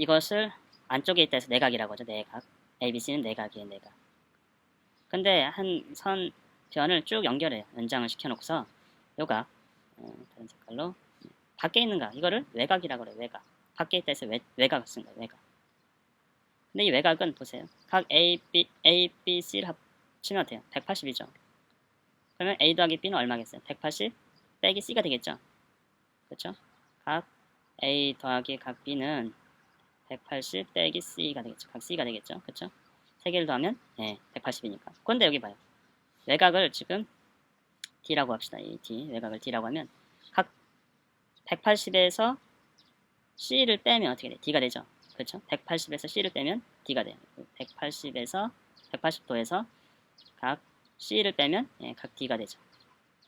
이것을 안쪽에 있다 해서 내각이라고 하죠. 내각. ABC는 내각이에요. 내각. 근데 한 선 변을 쭉 연결해요. 연장을 시켜놓고서 요각 어, 다른 색깔로 밖에 있는 각 이거를 외곽이라고 그래요. 외곽. 밖에 있다 해서 외, 외곽을 쓴 거예요. 외곽. 근데 이 외곽은 보세요. 각 A, B, A, B, C를 합치면 돼요. 180이죠. 그러면 A 더하기 B는 얼마겠어요? 180 빼기 C가 되겠죠. 그렇죠? 각 A 더하기 각 B는 180 빼기 C가 되겠죠. 각 C가 되겠죠. 그렇죠? 세 개를 더하면 네, 180이니까. 그런데 여기 봐요. 외곽을 지금 D라고 합시다. 이 D 외곽을 D라고 하면 각 180에서 C를 빼면 어떻게 돼? D가 되죠. 그렇죠? 180에서 C를 빼면 D가 돼요. 180에서 180도에서 각 C를 빼면 예, 각 D가 되죠.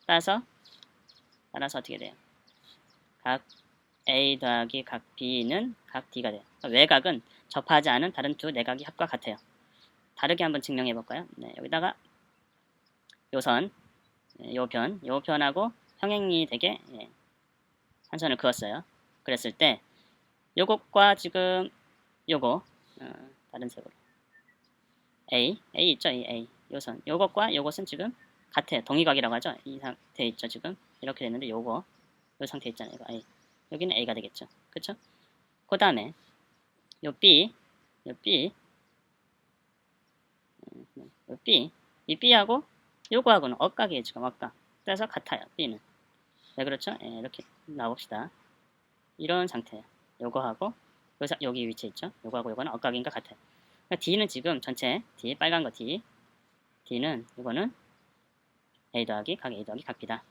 따라서 따라서 어떻게 돼요? 각 A 더하기 각 B는 각 D가 돼요. 그러니까 외곽은 접하지 않은 다른 두 내각이 합과 같아요. 다르게 한번 증명해 볼까요? 네, 여기다가 요선, 예, 요 변, 요 변하고 평행이 되게 예, 한 선을 그었어요. 그랬을 때 요것과 지금 요거 어, 다른 색으로 A, A 있죠? 이 A 요선 요것과 요것은 지금 같아요. 동의각이라고 하죠. 이 상태에 있죠. 지금 이렇게 됐는데 요거 요 상태 있잖아요. 이거 A 여기는 A가 되겠죠. 그쵸? 그 다음에 요 B 요 B 음, 요 B 이 B하고 요거하고는 엇각이에요. 지금 엇각 그래서 같아요. B는 네 그렇죠? 예, 이렇게 나옵시다. 이런 상태예요. 요거하고 여기서 여기 위치에 있죠. 요거하고 요거는 엇각인가 같아요. 그러니까 D는 지금 전체 D 빨간 거 D D는 이거는 A 더하기 각 A 더하기 각 B다.